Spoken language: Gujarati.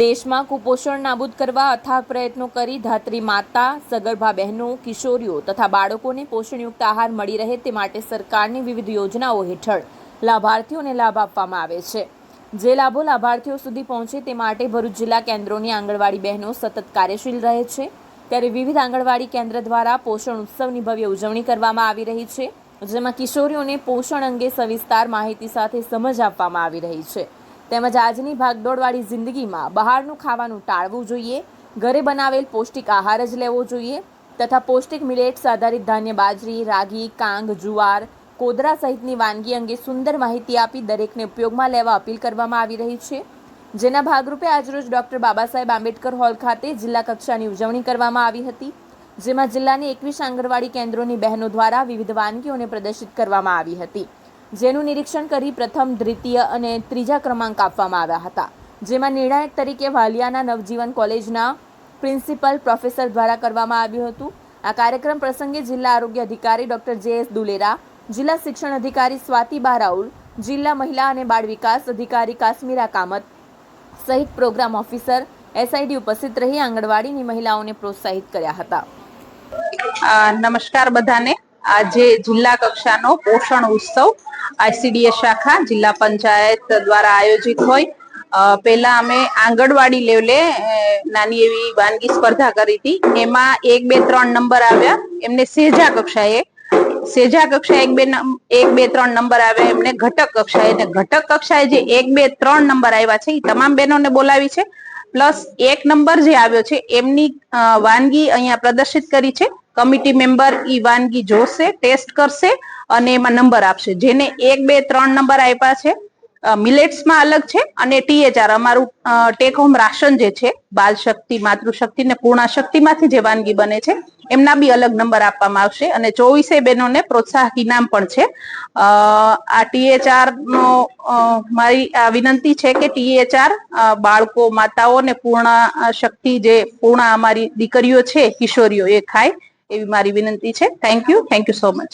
દેશમાં કુપોષણ નાબૂદ કરવા અથાગ પ્રયત્નો કરી ધાત્રી માતા, સગર્ભા બહેનો, કિશોરીઓ તથા બાળકોને પોષણયુક્ત આહાર મળી રહે તે માટે સરકારની વિવિધ યોજનાઓ હેઠળ લાભાર્થીઓને લાભ આપવામાં આવે છે. જે લાભો લાભાર્થીઓ સુધી પહોંચે તે માટે ભરૂચ જિલ્લા કેન્દ્રોની આંગણવાડી બહેનો સતત કાર્યશીલ રહે છે. ત્યારે વિવિધ આંગણવાડી કેન્દ્ર દ્વારા પોષણ ઉત્સવની ભવ્ય ઉજવણી કરવામાં આવી રહી છે, જેમાં કિશોરીઓને પોષણ અંગે સવિસ્તાર માહિતી સાથે સમજ આપવામાં આવી રહી છે. તેમજ આજની ભાગદોડવાળી જિંદગીમાં બહારનું ખાવાનું ટાળવું જોઈએ, ઘરે બનાવેલ પૌષ્ટિક આહાર જ લેવો જોઈએ તથા પૌષ્ટિક મિલેટ્સ આધારિત ધાન્ય બાજરી, રાગી, કાંગ, જુવાર, કોદરા સહિતની વાનગી અંગે સુંદર માહિતી આપી દરેકને ઉપયોગમાં લેવા અપીલ કરવામાં આવી રહી છે. જેના ભાગરૂપે આજરોજ ડૉક્ટર બાબા સાહેબ આંબેડકર હોલ ખાતે જિલ્લા કક્ષાની ઉજવણી કરવામાં આવી હતી, જેમાં જિલ્લાની એકવીસ આંગણવાડી કેન્દ્રોની બહેનો દ્વારા વિવિધ વાનગીઓને પ્રદર્શિત કરવામાં આવી હતી. જેનું નિરીક્ષણ કરી પ્રથમ, દ્વિતીય અને ત્રીજા ક્રમાંક આપવામાં આવ્યા હતા. જેમાં નિર્ણાયક તરીકે વાલિયાના નવજીવન કોલેજના પ્રિન્સિપલ પ્રોફેસર દ્વારા કરવામાં આવ્યું હતું. આ કાર્યક્રમ પ્રસંગે જિલ્લા આરોગ્ય અધિકારી ડોક્ટર જે એસ દુલેરા, જિલ્લા શિક્ષણ અધિકારી સ્વાતિ બારાઉલ, જિલ્લા મહિલા અને બાળ વિકાસ અધિકારી કાશ્મીરા કામત સહિત પ્રોગ્રામ ઓફિસર એસઆઈડી ઉપસ્થિત રહી આંગણવાડીની મહિલાઓને પ્રોત્સાહિત કર્યા હતા. નમસ્કાર બધાને. આજે જિલ્લા કક્ષાનો પોષણ ઉત્સવ આઈસીડીએસ શાખા જિલ્લા પંચાયત દ્વારા આયોજિત હોય. પહેલા અમે આંગણવાડી લેવલે નાની એવી વાનગી સ્પર્ધા કરી હતી. એમાં એક બે ત્રણ નંબર આવ્યા. એમને સેજા કક્ષાએ સેજા કક્ષાએ એક બે એક બે ત્રણ નંબર આવ્યા. એમને ઘટક કક્ષાએ અને ઘટક કક્ષાએ જે એક બે ત્રણ નંબર આવ્યા છે, એ તમામ બહેનોને બોલાવી છે. પ્લસ એક નંબર જે આવ્યો છે, એમની વાનગી અહીંયા પ્રદર્શિત કરી છે. કમિટી મેમ્બર ઈ વાનગી જોશે, ટેસ્ટ કરશે અને એમાં નંબર આપશે. જેને એક, બે, ત્રણ નંબર આપ્યા છે મિલેટ્સમાં અલગ છે અને ટીએચઆર. અમારું ટેક હોમ રાશન જે છે, બાલ શક્તિ માતૃશક્તિ ને પૂર્ણા શક્તિમાંથી જે વાનગી બને છે, એમના બી અલગ નંબર આપવામાં આવશે. અને ચોવીસે બહેનોને પ્રોત્સાહક ઇનામ પણ છે. આ ટીએચઆર નો મારી, આ વિનંતી છે કે ટીએચઆર બાળકો, માતાઓ ને પૂર્ણ શક્તિ જે, પૂર્ણ અમારી દીકરીઓ છે, કિશોરીઓ એ ખાય. એવી મારી વિનંતી છે. Thank you thank you so much